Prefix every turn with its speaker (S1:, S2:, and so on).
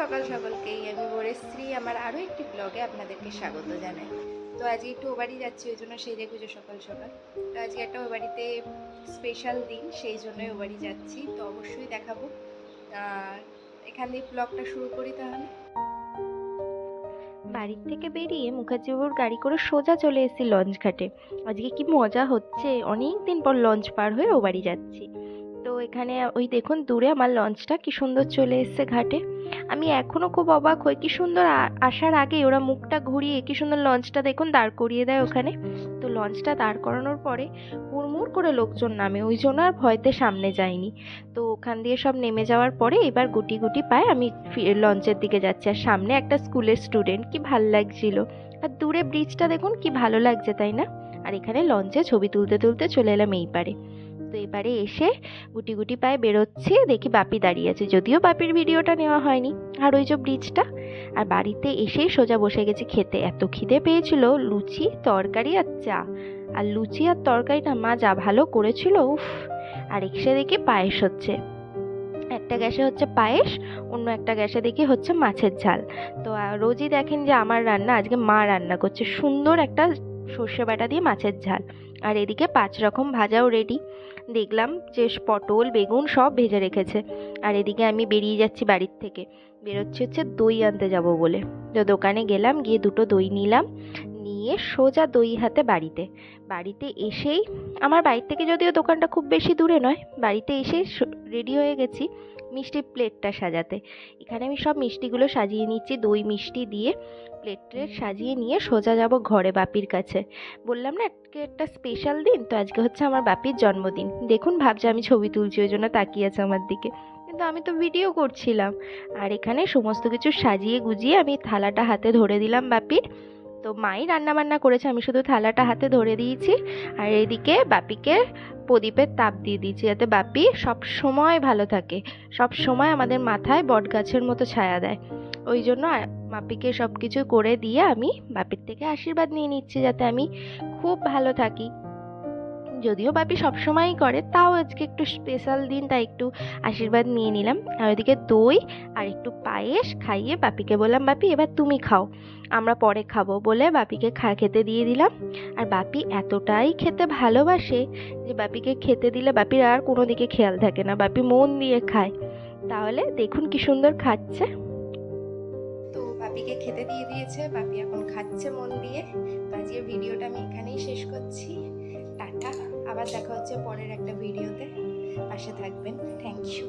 S1: সকাল সকলকেই আমি বরেশ্রী আমার আরও একটি ব্লগে আপনাদেরকে স্বাগত জানাই। তো আজকে একটু ও বাড়ি যাচ্ছি, ওই জন্য সেজে গুজে সকাল সকাল। তো আজকে একটা ও বাড়িতে স্পেশাল দিন, সেই জন্যই ও বাড়ি যাচ্ছি। তো অবশ্যই দেখাবো। এখান দিয়ে ব্লগটা শুরু করি তাহলে।
S2: বাড়ির থেকে বেরিয়ে মুখার্জিবাবুর গাড়ি করে সোজা চলে এসেছি লঞ্চ ঘাটে আজকে কি মজা হচ্ছে? অনেক দিন পর লঞ্চ পার হয়ে ও বাড়ি যাচ্ছি। তো এখানে, ওই দেখুন, দূরে আমার লঞ্চটা, কি সুন্দর চলে এসছে ঘাটে। আমি এখনও খুব অবাক হই, কি সুন্দর আসার আগে ওরা মুখটা ঘুরিয়ে, কি সুন্দর লঞ্চটা দেখুন, দাঁড় করিয়ে দেয় ওখানে। তো লঞ্চটা দাঁড় করানোর পরে হুড়মুড় করে লোকজন নামে, ওই জন্য আর ভয়তে সামনে যায়নি তো ওখান দিয়ে সব নেমে যাওয়ার পরে এবার গুটি গুটি পায়ে আমি লঞ্চের দিকে যাচ্ছি। আর সামনে একটা স্কুলের স্টুডেন্ট, কি ভালো লাগছিল। আর দূরে ব্রিজটা দেখুন, কি ভালো লাগছে, তাই না? আর এখানে লঞ্চে ছবি তুলতে তুলতে চলে এলাম এই পারে। এবারে এসে গুটি গুটি পায়ে বেরোচ্ছে, দেখি বাপি দাঁড়িয়ে আছে। যদিও বাপির ভিডিওটা নেওয়া হয়নি। আর ওই যে ব্রিজটা আর বাড়িতে এসেই সোজা বসে গেছি খেতে। এত খিদে পেয়েছিল, লুচি, তরকারি আর চা। আর লুচি আর তরকারিটা মা যা ভালো করেছিল, উফ। আর এসে দেখি পায়েস হচ্ছে। একটা গ্যাসে হচ্ছে পায়েস, অন্য একটা গ্যাসে দেখি হচ্ছে মাছের ঝাল। তো রোজই দেখেন যে আমার রান্না, আজকে মা রান্না করছে। সুন্দর একটা সর্ষে বাটা দিয়ে মাছের ঝাল। আর এদিকে পাঁচ রকম ভাজাও রেডি দেখলাম যে পটল, বেগুন সব ভেজে রেখেছে। আর এদিকে আমি বেরিয়ে যাচ্ছি বাড়ির থেকে। বেরোচ্ছি হচ্ছে দই আনতে যাব বলে। তো দোকানে গেলাম, গিয়ে দুটো দই নিলাম। নিয়ে সোজা দই হাতে বাড়িতে। বাড়িতে এসেই, আমার বাড়ির থেকে যদিও দোকানটা খুব বেশি দূরে নয়, বাড়িতে এসে রেডি হয়ে গেছি মিষ্টির প্লেটটা সাজাতে। এখানে আমি সব মিষ্টিগুলো সাজিয়ে নিচ্ছি, দই মিষ্টি দিয়ে প্লেট সাজিয়ে নিয়ে সোজা যাব ঘরে বাপির কাছে। বললাম না, আজকে একটা স্পেশাল দিন, তো আজকে হচ্ছে আমার বাপির জন্মদিন। দেখুন, ভাবছে আমি ছবি তুলছি, ওই জন্য তাকিয়ে আছে আমার দিকে। কিন্তু আমি তো ভিডিও করছিলাম। আর এখানে সমস্ত কিছু সাজিয়ে গুজিয়ে আমি থালাটা হাতে ধরে দিলাম বাপির। তো মাই রান্না বান্না করেছে। আমি শুধু থালাটা হাতে ধরে দিয়েছি আর এদিকে বাপিকে প্রদীপের তাপ দিয়ে দিয়েছি যাতে বাপি সব সময় ভালো থাকে। সব সময় আমাদের মাথায় বট গাছের মতো ছায়া দেয়। ওই জন্য বাপিকে সব কিছু করে দিয়ে আমি বাপির থেকে আশীর্বাদ নিয়ে নিচ্ছি যাতে আমি খুব ভালো থাকি। যদিও বাপি সবসময়ই করে, তাও আজকে একটু স্পেশাল দিন, তাই একটু আশীর্বাদ নিয়ে নিলাম। আর ওইদিকে দই আর একটু পায়েস খাইয়ে বাপিকে বললাম, বাপি, এবার তুমি খাও, আমরা পরে খাব বলে বাপিকে খা, খেতে দিয়ে দিলাম। আর বাপি এতটাই খেতে ভালোবাসে যে বাপিকে খেতে দিলে বাপির আর কোনো দিকে খেয়াল থাকে না, বাপি মন দিয়ে খায়। তাহলে দেখুন কি সুন্দর খাচ্ছে।
S1: বাপিকে খেতে দিয়ে দিয়েছে, বাপি এখন খাচ্ছে মন দিয়ে। তো ভিডিওটা আমি এখানেই শেষ করছি। আবার দেখা হচ্ছে পরের একটা ভিডিওতে। পাশে থাকবেন। Thank you